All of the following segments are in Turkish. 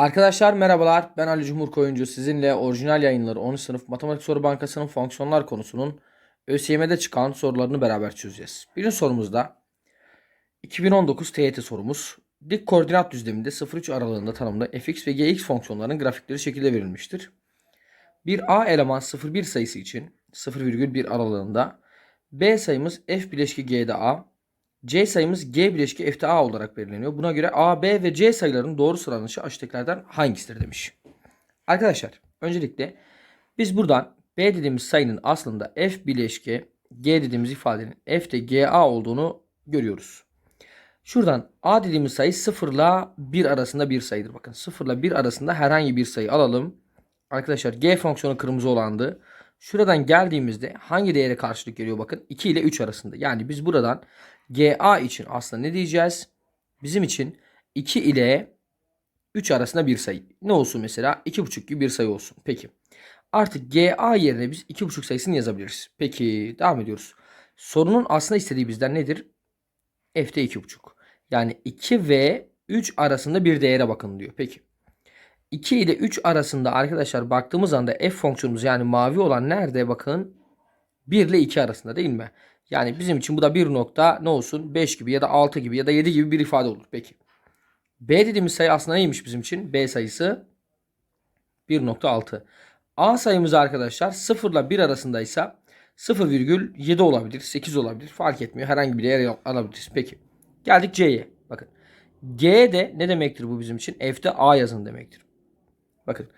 Arkadaşlar merhabalar. Ben Ali Cumhur Koyuncu. Sizinle orijinal yayınları 10. sınıf matematik soru bankasının fonksiyonlar konusunun ÖSYM'de çıkan sorularını beraber çözeceğiz. Birinci sorumuzda 2019 TYT sorumuz. Dik koordinat düzleminde 0-3 aralığında tanımlı fx ve gx fonksiyonlarının grafikleri şekilde verilmiştir. Bir a eleman 0,1 sayısı için 0,1 aralığında b sayımız f bileşki g'de a, C sayımız G bileşki F'de A olarak belirleniyor. Buna göre A, B ve C sayılarının doğru sıralanışı aşağıdakilerden hangisidir demiş. Arkadaşlar öncelikle biz buradan B dediğimiz sayının aslında F bileşki G dediğimiz ifadenin F'de GA olduğunu görüyoruz. Şuradan A dediğimiz sayı 0 ile 1 arasında bir sayıdır. Bakın 0 ile 1 arasında herhangi bir sayı alalım. Arkadaşlar G fonksiyonu kırmızı olandı. Şuradan geldiğimizde hangi değere karşılık geliyor bakın 2 ile 3 arasında. Yani biz buradan GA için aslında ne diyeceğiz? Bizim için 2 ile 3 arasında bir sayı. Ne olsun mesela? 2,5 gibi bir sayı olsun. Peki. Artık GA yerine biz 2,5 sayısını yazabiliriz. Peki devam ediyoruz. Sorunun aslında istediği bizden nedir? F'de 2,5. Yani 2 ve 3 arasında bir değere bakın diyor. Peki. 2 ile 3 arasında arkadaşlar baktığımız anda f fonksiyonumuz yani mavi olan nerede bakın? 1 ile 2 arasında değil mi? Yani bizim için bu da bir nokta ne olsun 5 gibi ya da 6 gibi ya da 7 gibi bir ifade olur. Peki. B dediğimiz sayı aslında neymiş bizim için? B sayısı 1.6. A sayımız arkadaşlar 0 ile 1 arasındaysa 0,7 olabilir, 8 olabilir. Fark etmiyor. Herhangi bir değer alabiliriz. Peki. Geldik C'ye. Bakın. G de ne demektir bu bizim için? F'de A yazın demektir. Bakın.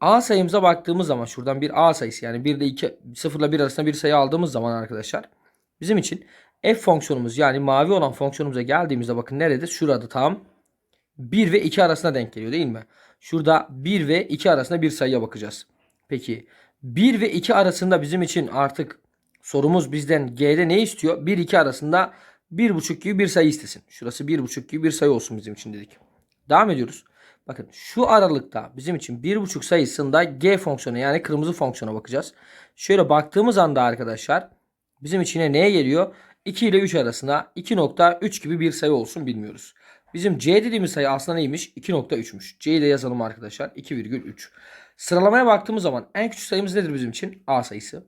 A sayımıza baktığımız zaman şuradan bir A sayısı yani 1 ile 2 0 ile 1 arasında bir sayı aldığımız zaman arkadaşlar bizim için f fonksiyonumuz yani mavi olan fonksiyonumuza geldiğimizde bakın nerede? Şurada tam 1 ve 2 arasında denk geliyor değil mi? Şurada 1 ve 2 arasında bir sayıya bakacağız. Peki 1 ve 2 arasında bizim için artık sorumuz bizden G'de ne istiyor? 1 2 arasında 1,5 gibi bir sayı istesin. Şurası 1,5 gibi bir sayı olsun bizim için dedik. Devam ediyoruz. Bakın şu aralıkta bizim için 1,5 sayısında g fonksiyonu yani kırmızı fonksiyona bakacağız. Şöyle baktığımız anda arkadaşlar bizim içine neye geliyor? 2 ile 3 arasında 2.3 gibi bir sayı olsun bilmiyoruz. Bizim c dediğimiz sayı aslında neymiş? 2.3'müş. c'yi de yazalım arkadaşlar. 2,3. Sıralamaya baktığımız zaman en küçük sayımız nedir bizim için? a sayısı.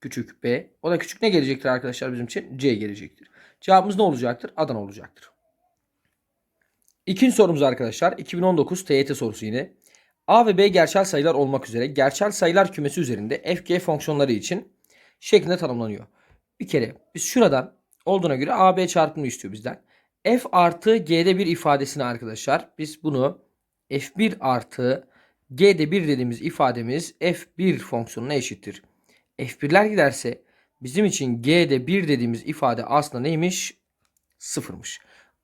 Küçük b. O da küçük ne gelecektir arkadaşlar bizim için? c gelecektir. Cevabımız ne olacaktır? Adana olacaktır. İkinci sorumuz arkadaşlar 2019 TYT sorusu yine. A ve B gerçel sayılar olmak üzere gerçel sayılar kümesi üzerinde fg fonksiyonları için şeklinde tanımlanıyor. Bir kere biz şuradan olduğuna göre AB çarpımını istiyor bizden. F artı G'de bir ifadesini arkadaşlar biz bunu F1 artı G'de 1 dediğimiz ifademiz F1 fonksiyonuna eşittir. F1'ler giderse bizim için G'de 1 dediğimiz ifade aslında neymiş? Sıfırmış.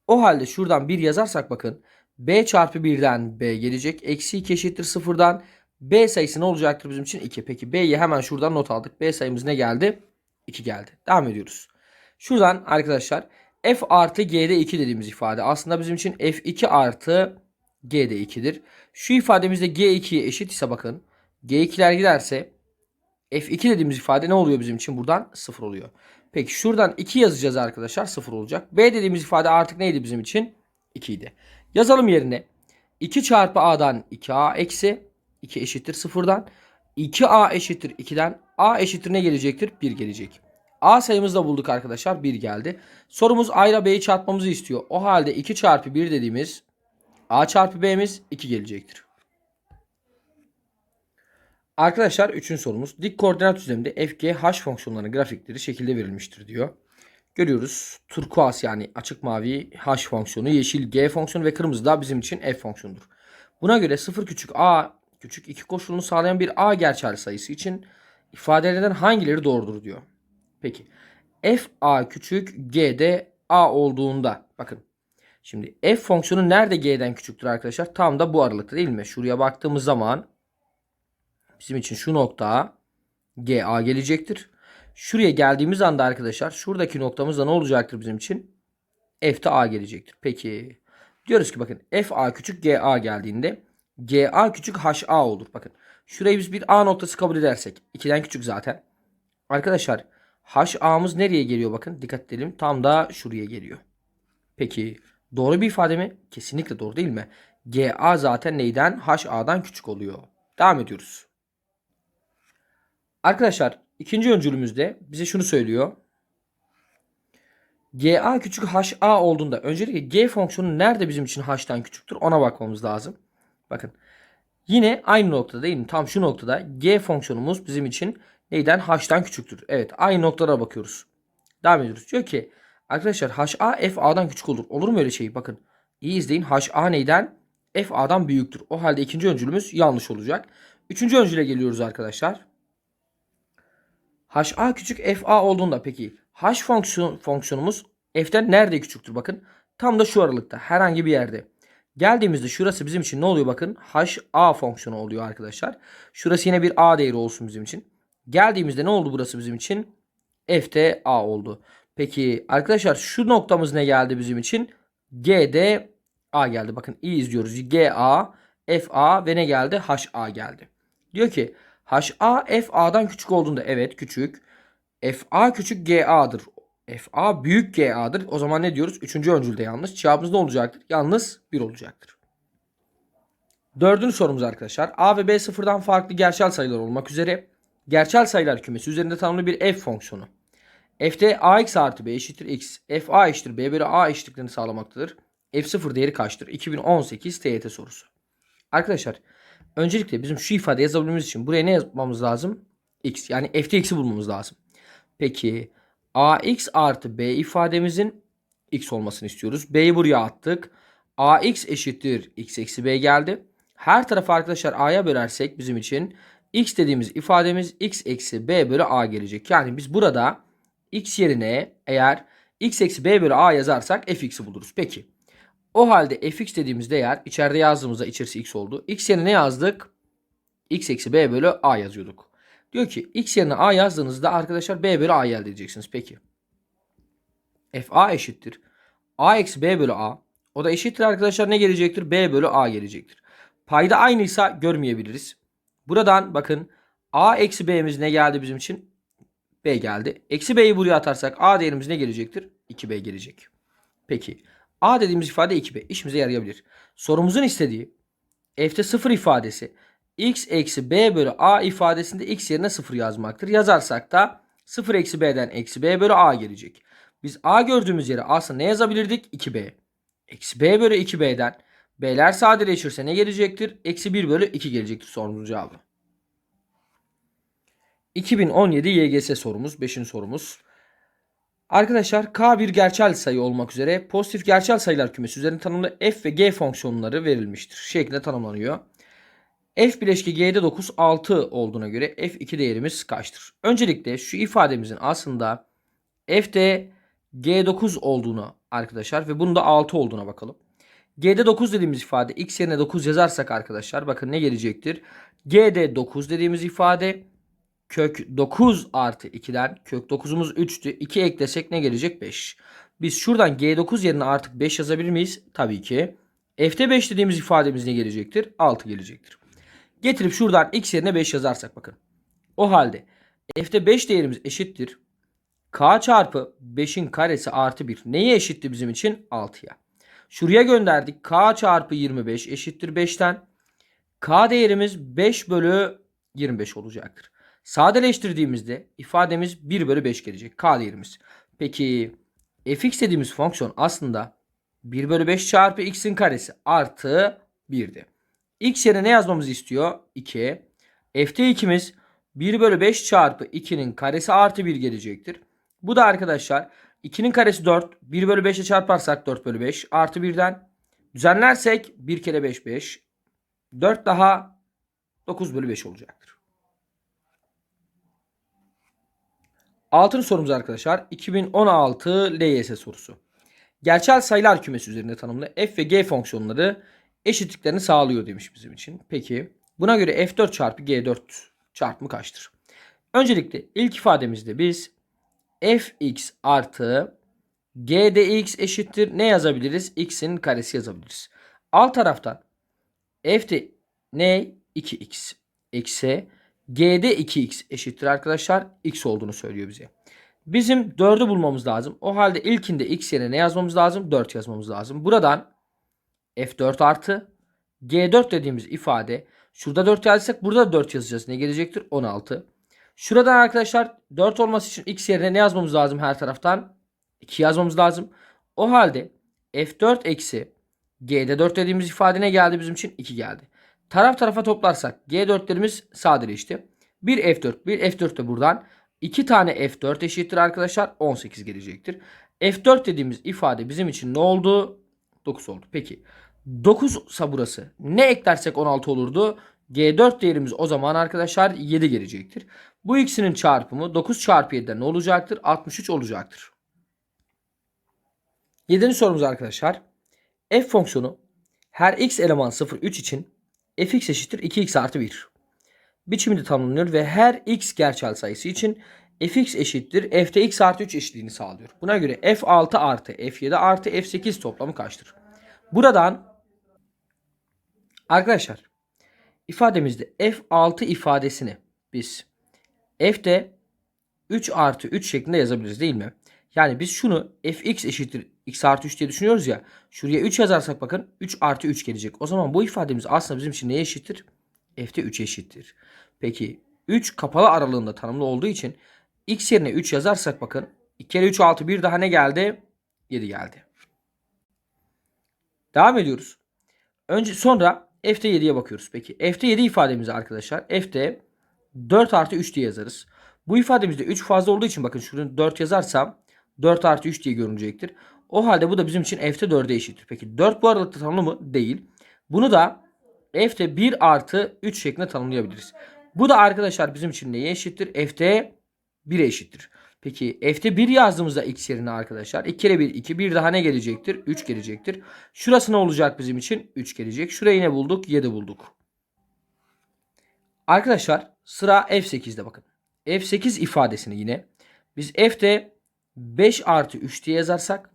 O halde şuradan 1 yazarsak bakın b çarpı 1'den b gelecek. Eksi 2 eşittir 0'dan. b sayısı ne olacaktır bizim için? 2. Peki b'yi hemen şuradan not aldık. b sayımız ne geldi? 2 geldi. Devam ediyoruz. Şuradan arkadaşlar f artı g'de 2 dediğimiz ifade aslında bizim için f2 artı g'de 2'dir. Şu ifademizde g2'ye eşit ise bakın g2'ler giderse f2 dediğimiz ifade ne oluyor bizim için? Buradan 0 oluyor. Peki şuradan 2 yazacağız arkadaşlar. 0 olacak. B dediğimiz ifade artık neydi bizim için? 2 idi. Yazalım yerine. 2 çarpı A'dan 2A eksi 2 eşittir 0'dan. 2A eşittir 2'den. A eşittir ne gelecektir? 1 gelecek. A sayımızı da bulduk arkadaşlar. 1 geldi. Sorumuz A ile B'yi çarpmamızı istiyor. O halde 2 çarpı 1 dediğimiz A çarpı B'miz 2 gelecektir. Arkadaşlar 3. sorumuz. Dik koordinat düzleminde f, g, h fonksiyonlarının grafikleri şekilde verilmiştir diyor. Görüyoruz. Turkuaz yani açık mavi h fonksiyonu, yeşil g fonksiyonu ve kırmızı da bizim için f fonksiyonudur. Buna göre 0 küçük a küçük 2 koşulunu sağlayan bir a gerçel sayısı için ifadelerden hangileri doğrudur diyor. Peki. f a küçük g de a olduğunda bakın. Şimdi f fonksiyonu nerede g'den küçüktür arkadaşlar? Tam da bu aralıkta değil mi? Şuraya baktığımız zaman bizim için şu nokta GA gelecektir. Şuraya geldiğimiz anda arkadaşlar şuradaki noktamızda ne olacaktır bizim için? F'de A gelecektir. Peki. Diyoruz ki bakın FA küçük GA geldiğinde GA küçük HA olur. Bakın şurayı biz bir A noktası kabul edersek 2'den küçük zaten. Arkadaşlar HA'mız nereye geliyor bakın dikkat edelim. Tam da şuraya geliyor. Peki doğru bir ifade mi? Kesinlikle doğru değil mi? GA zaten neyden? HA'dan küçük oluyor. Devam ediyoruz. Arkadaşlar ikinci öncülümüzde bize şunu söylüyor. GA küçük HA olduğunda öncelikle G fonksiyonu nerede bizim için H'tan küçüktür ona bakmamız lazım. Bakın yine aynı noktada değil mi? Tam şu noktada G fonksiyonumuz bizim için neyden? H'tan küçüktür. Evet aynı noktalara bakıyoruz. Devam ediyoruz. Diyor ki arkadaşlar HA FA'dan küçük olur. Olur mu öyle şey? Bakın iyi izleyin. HA neyden? FA'dan büyüktür. O halde ikinci öncülümüz yanlış olacak. Üçüncü öncüle geliyoruz arkadaşlar. HA küçük FA olduğunda peki H fonksiyon, fonksiyonumuz F'ten nerede küçüktür bakın. Tam da şu aralıkta herhangi bir yerde. Geldiğimizde şurası bizim için ne oluyor bakın. HA fonksiyonu oluyor arkadaşlar. Şurası yine bir A değeri olsun bizim için. Geldiğimizde ne oldu burası bizim için? F'te A oldu. Peki arkadaşlar şu noktamız ne geldi bizim için? G'de A geldi. Bakın iyi izliyoruz. GA, FA ve ne geldi? HA geldi. Diyor ki HA FA'dan küçük olduğunda evet küçük. FA küçük GA'dır. FA büyük GA'dır. O zaman ne diyoruz? Üçüncü öncülde yanlış. Cevabımız ne olacaktır? Yalnız 1 olacaktır. Dördüncü sorumuz arkadaşlar. A ve B sıfırdan farklı gerçel sayılar olmak üzere gerçel sayılar kümesi üzerinde tanımlı bir f fonksiyonu. F'de ax artı b eşittir x. F a eşittir b bölü a eşitliklerini sağlamaktadır. F0 değeri kaçtır? 2018 TYT sorusu. Arkadaşlar öncelikle bizim şu ifade yazabilmemiz için buraya ne yazmamız lazım? x yani f'de x'i bulmamız lazım. Peki ax artı b ifademizin x olmasını istiyoruz. B'yi buraya attık. ax eşittir x eksi b geldi. Her tarafı arkadaşlar a'ya bölersek bizim için x dediğimiz ifademiz x eksi b bölü a gelecek. Yani biz burada x yerine eğer x eksi b bölü a yazarsak fx'i buluruz. Peki o halde fx dediğimiz değer içeride yazdığımızda içerisi x oldu. x yerine ne yazdık? x eksi b bölü a yazıyorduk. Diyor ki x yerine a yazdığınızda arkadaşlar b bölü a elde edeceksiniz. Peki. fa eşittir. a eksi b bölü a. O da eşittir arkadaşlar ne gelecektir? b bölü a gelecektir. Payda aynıysa görmeyebiliriz. Buradan bakın a eksi b'miz ne geldi bizim için? b geldi. Eksi b'yi buraya atarsak a değerimiz ne gelecektir? 2b gelecek. Peki. a dediğimiz ifade 2b. İşimize yarayabilir. Sorumuzun istediği f'te 0 ifadesi x eksi b bölü a ifadesinde x yerine 0 yazmaktır. Yazarsak da 0 eksi b'den eksi b bölü a gelecek. Biz a gördüğümüz yere aslında ne yazabilirdik? 2b. Eksi b bölü 2b'den b'ler sadeleşirse ne gelecektir? Eksi 1 bölü 2 gelecektir sorumuzun cevabı. 2017 YGS sorumuz. 5. sorumuz. Arkadaşlar K bir gerçel sayı olmak üzere pozitif gerçel sayılar kümesi üzerinde tanımlı f ve g fonksiyonları verilmiştir. Şeklinde tanımlanıyor. F bileşki g'de 9 6 olduğuna göre f2 değerimiz kaçtır? Öncelikle şu ifademizin aslında f'de g9 olduğunu arkadaşlar ve bunun da 6 olduğuna bakalım. G'de 9 dediğimiz ifade x yerine 9 yazarsak arkadaşlar bakın ne gelecektir? G'de 9 dediğimiz ifade kök 9 artı 2'den kök 9'umuz 3'tü. 2 eklesek ne gelecek? 5. Biz şuradan G9 yerine artık 5 yazabilir miyiz? Tabii ki. F'te 5 dediğimiz ifademiz ne gelecektir? 6 gelecektir. Getirip şuradan x yerine 5 yazarsak bakın. O halde F'te 5 değerimiz eşittir. K çarpı 5'in karesi artı 1. Neye eşitti bizim için? 6'ya. Şuraya gönderdik. K çarpı 25 eşittir 5'ten. K değerimiz 5 bölü 25 olacaktır. Sadeleştirdiğimizde ifademiz 1 bölü 5 gelecek. K değerimiz. Peki fx dediğimiz fonksiyon aslında 1 bölü 5 çarpı x'in karesi artı 1'di. X yerine ne yazmamızı istiyor? 2. f'te 2'miz 1 bölü 5 çarpı 2'nin karesi artı 1 gelecektir. Bu da arkadaşlar 2'nin karesi 4. 1 bölü 5'e çarparsak 4 bölü 5 artı 1'den. Düzenlersek 1 kere 5 5. 4 daha 9 bölü 5 olacaktır. Altıncı sorumuz arkadaşlar 2016 LYS sorusu. Gerçel sayılar kümesi üzerinde tanımlı f ve g fonksiyonları eşitliklerini sağlıyor demiş bizim için. Peki buna göre f4 çarpı g4 çarpımı kaçtır? Öncelikle ilk ifademizde biz fx artı g dx eşittir ne yazabiliriz? x'in karesi yazabiliriz. Alt taraftan f de ne? 2x eksi G'de 2x eşittir arkadaşlar. X olduğunu söylüyor bize. Bizim 4'ü bulmamız lazım. O halde ilkinde x yerine ne yazmamız lazım? 4 yazmamız lazım. Buradan F4 artı G4 dediğimiz ifade şurada 4 yazacaksak burada da 4 yazacağız. Ne gelecektir? 16. Şuradan arkadaşlar 4 olması için x yerine ne yazmamız lazım her taraftan? 2 yazmamız lazım. O halde F4 eksi G'de 4 dediğimiz ifade ne geldi bizim için? 2 geldi. Taraf tarafa toplarsak G4'lerimiz sadeleşti. Bir F4, bir F4 de buradan. 2 tane F4 eşittir arkadaşlar. 18 gelecektir. F4 dediğimiz ifade bizim için ne oldu? 9 oldu. Peki 9 ise burası. Ne eklersek 16 olurdu. G4 değerimiz o zaman arkadaşlar 7 gelecektir. Bu ikisinin çarpımı 9 çarpı 7'den ne olacaktır? 63 olacaktır. 7. sorumuz arkadaşlar. F fonksiyonu her x eleman 0 3 için fx eşittir 2x artı 1 biçiminde tanımlanıyor ve her x gerçel sayısı için fx eşittir f'te x artı 3 eşitliğini sağlıyor. Buna göre f6 artı f7 artı f8 toplamı kaçtır? Buradan arkadaşlar ifademizde f6 ifadesini biz f'te 3 artı 3 şeklinde yazabiliriz değil mi? Yani biz şunu fx eşittir x artı 3 diye düşünüyoruz ya. Şuraya 3 yazarsak bakın 3 artı 3 gelecek. O zaman bu ifademiz aslında bizim için neye eşittir? F'te 3 eşittir. Peki 3 kapalı aralığında tanımlı olduğu için x yerine 3 yazarsak bakın 2 kere 3 6 bir daha ne geldi? 7 geldi. Devam ediyoruz. Önce sonra f'te 7'ye bakıyoruz. Peki f'te 7 ifademizi arkadaşlar f'te 4 artı 3 diye yazarız. Bu ifademizde 3 fazla olduğu için bakın şunu 4 yazarsam 4 artı 3 diye görünecektir. O halde bu da bizim için f'te 4'e eşittir. Peki 4 bu aralıkta tanımlı mı? Değil. Bunu da f'te 1 artı 3 şeklinde tanımlayabiliriz. Bu da arkadaşlar bizim için neye eşittir? f'te 1'e eşittir. Peki f'te 1 yazdığımızda x yerine arkadaşlar 2 kere 1 2 bir daha ne gelecektir? 3 gelecektir. Şurası ne olacak bizim için? 3 gelecek. Şurayı ne bulduk? 7 bulduk. Arkadaşlar sıra f8'de bakın. f8 ifadesini yine biz f'te 5 artı 3 diye yazarsak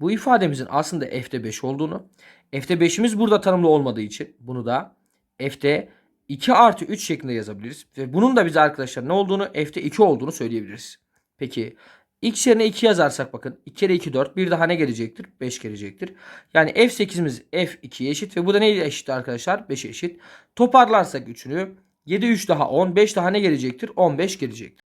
bu ifademizin aslında f'te 5 olduğunu f'te 5'imiz burada tanımlı olmadığı için bunu da f'te 2 artı 3 şeklinde yazabiliriz. Ve bunun da bize arkadaşlar ne olduğunu f'te 2 olduğunu söyleyebiliriz. Peki x yerine 2 yazarsak bakın 2 kere 2 4 bir daha ne gelecektir? 5 gelecektir. Yani f8'imiz f2'ye eşit ve bu da neye eşit arkadaşlar? 5'e eşit. Toparlarsak üçünü 7 3 daha 10 5 daha ne gelecektir? 15 gelecektir.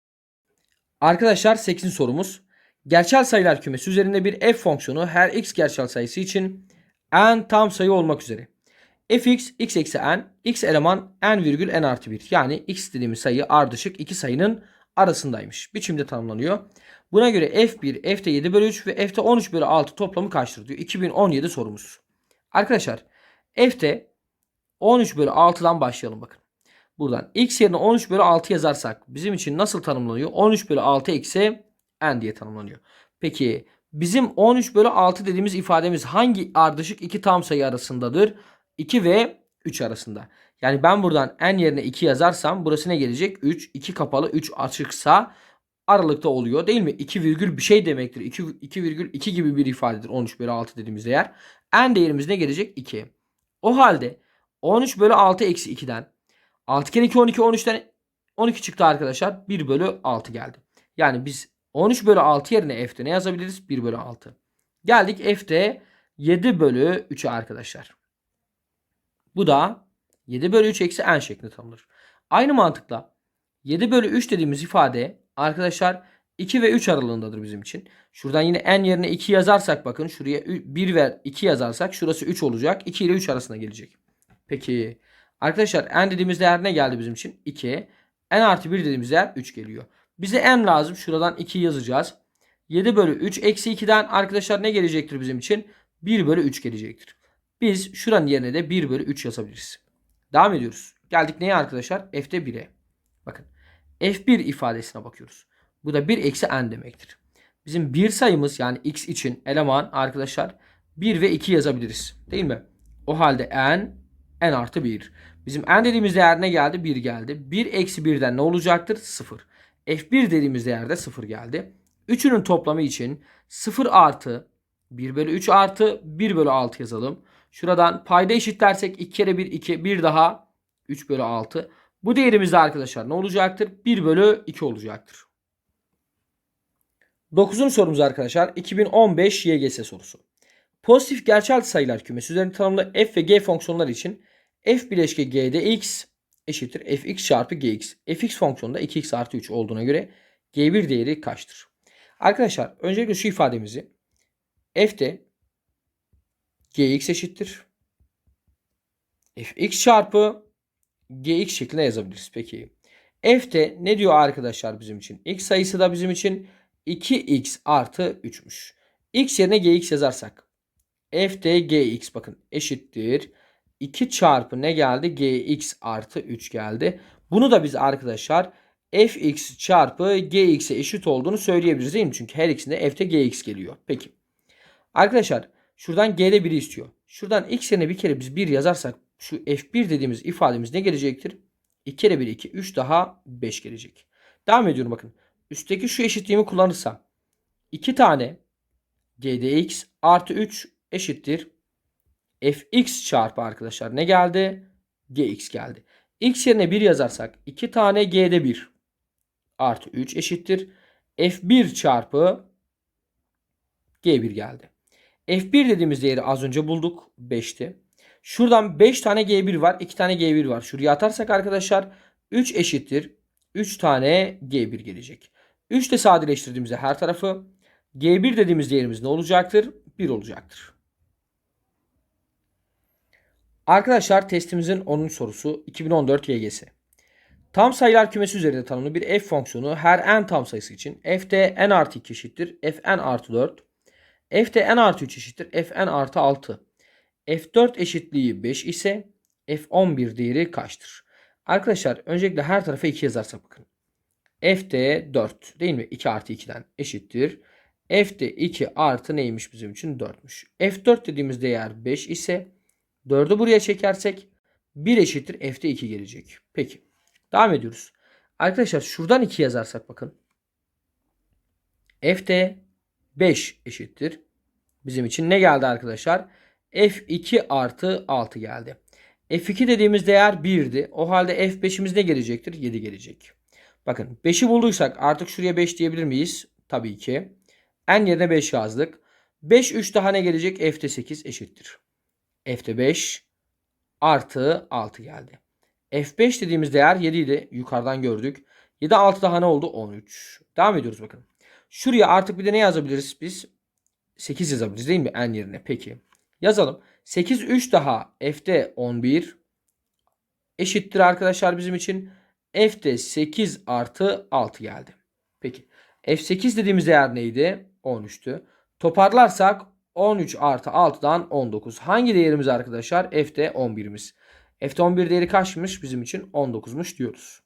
Arkadaşlar 8. sorumuz. Gerçel sayılar kümesi üzerinde bir f fonksiyonu her x gerçel sayısı için n tam sayı olmak üzere. fx x eksi n x eleman n virgül n artı 1 yani x dediğimiz sayı ardışık iki sayının arasındaymış. Biçimde tanımlanıyor. Buna göre f1 f'te 7 bölü 3 ve f'te 13 bölü 6 toplamı kaçtır diyor. 2017 sorumuz. Arkadaşlar f'te 13 bölü 6'dan başlayalım bakın. Buradan x yerine 13 bölü 6 yazarsak bizim için nasıl tanımlanıyor? 13 bölü 6 eksi n diye tanımlanıyor. Peki bizim 13 bölü 6 dediğimiz ifademiz hangi ardışık iki tam sayı arasındadır? 2 ve 3 arasında. Yani ben buradan n yerine 2 yazarsam burası ne gelecek? 3. 2 kapalı 3 açıksa aralıkta oluyor değil mi? 2 virgül bir şey demektir. 2, 2 virgül 2 gibi bir ifadedir 13 bölü 6 dediğimiz değer. n değerimiz ne gelecek? 2. O halde 13 bölü 6 eksi 2'den 6 kere 2 12 13'ten 12 çıktı arkadaşlar. 1 bölü 6 geldi. Yani biz 13 bölü 6 yerine f'te ne yazabiliriz? 1 bölü 6. Geldik f'te 7 bölü 3'e arkadaşlar. Bu da 7 bölü 3 eksi n şeklinde tanımlanır. Aynı mantıkla 7 bölü 3 dediğimiz ifade arkadaşlar 2 ve 3 aralığındadır bizim için. Şuradan yine n yerine 2 yazarsak bakın şuraya 1 ve 2 yazarsak şurası 3 olacak. 2 ile 3 arasında gelecek. Peki arkadaşlar n dediğimiz değer ne geldi bizim için? 2. n artı 1 dediğimiz değer 3 geliyor. Bize n lazım. Şuradan 2 yazacağız. 7 bölü 3 eksi 2'den arkadaşlar ne gelecektir bizim için? 1 bölü 3 gelecektir. Biz şuranın yerine de 1 bölü 3 yazabiliriz. Devam ediyoruz. Geldik neye arkadaşlar? F'te 1'e. Bakın. F1 ifadesine bakıyoruz. Bu da 1 eksi n demektir. Bizim bir sayımız yani x için eleman arkadaşlar 1 ve 2 yazabiliriz. Değil mi? O halde n n artı 1. Bizim n dediğimiz değer ne geldi? 1 geldi. 1 eksi 1'den ne olacaktır? 0. F1 dediğimiz değerde 0 geldi. Üçünün toplamı için 0 artı 1 bölü 3 artı 1 bölü 6 yazalım. Şuradan payda eşitlersek 2 kere 1 2 bir daha 3 bölü 6. Bu değerimiz de arkadaşlar ne olacaktır? 1 bölü 2 olacaktır. 9. sorumuz arkadaşlar 2015 YGS sorusu. Pozitif gerçel sayılar kümesi üzerinde tanımlı f ve g fonksiyonları için f bileşke g'de x eşittir fx çarpı gx. fx fonksiyonunda 2x artı 3 olduğuna göre g1 değeri kaçtır? Arkadaşlar öncelikle şu ifademizi f'de gx eşittir. fx çarpı gx şeklinde yazabiliriz. Peki f'de ne diyor arkadaşlar bizim için? x sayısı da bizim için 2x artı 3'müş. x yerine gx yazarsak f'de gx bakın eşittir. 2 çarpı ne geldi? gx artı 3 geldi. Bunu da biz arkadaşlar fx çarpı gx'e eşit olduğunu söyleyebiliriz değil mi? Çünkü her ikisinde f'te gx geliyor. Peki. Arkadaşlar şuradan g'de 1'i istiyor. Şuradan x yerine bir kere biz 1 yazarsak şu f1 dediğimiz ifademiz ne gelecektir? 2 kere 1 2 3 daha 5 gelecek. Devam ediyorum bakın. Üstteki şu eşitliğimi kullanırsam 2 tane gdx artı 3 eşittir fx çarpı arkadaşlar ne geldi? gx geldi. x yerine 1 yazarsak 2 tane g'de 1 artı 3 eşittir f1 çarpı g1 geldi. F1 dediğimiz değeri az önce bulduk 5'ti. Şuradan 5 tane g1 var 2 tane g1 var. Şuraya atarsak arkadaşlar 3 eşittir 3 tane g1 gelecek. 3 de sadeleştirdiğimizde her tarafı g1 dediğimiz değerimiz ne olacaktır? 1 olacaktır. Arkadaşlar testimizin 10. sorusu 2014 YGS. Tam sayılar kümesi üzerinde tanımlı bir f fonksiyonu her n tam sayısı için f'de n artı 2 eşittir fn artı 4 f'de n artı 3 eşittir fn artı 6 f4 eşitliği 5 ise f11 değeri kaçtır? Arkadaşlar öncelikle her tarafa 2 yazarsak bakın. f'de 4 değil mi? 2 artı 2'den eşittir. f'de 2 artı neymiş bizim için? 4'müş. f4 dediğimiz değer 5 ise 4'ü buraya çekersek 1 eşittir f'de 2 gelecek. Peki. Devam ediyoruz. Arkadaşlar şuradan 2 yazarsak bakın. f'de 5 eşittir. Bizim için ne geldi arkadaşlar? f2 artı 6 geldi. f2 dediğimiz değer 1'di. O halde f5'imiz ne gelecektir? 7 gelecek. Bakın 5'i bulduysak artık şuraya 5 diyebilir miyiz? Tabii ki. n yerine 5 yazdık. 5 3 daha ne gelecek? f'de 8 eşittir. f'de 5 artı 6 geldi. f5 dediğimiz değer 7 idi. Yukarıdan gördük. 7 6 daha ne oldu? 13. Devam ediyoruz bakın. Şuraya artık bir de ne yazabiliriz biz? 8 yazabiliriz değil mi? n yerine. Peki. Yazalım. 8 3 daha f'de 11 eşittir arkadaşlar bizim için. f'de 8 artı 6 geldi. Peki. f8 dediğimiz değer neydi? 13'tü. Toparlarsak 13 artı 6'dan 19. Hangi değerimiz arkadaşlar? f'de 11'imiz. f'de 11 değeri kaçmış? Bizim için 19'muş diyoruz.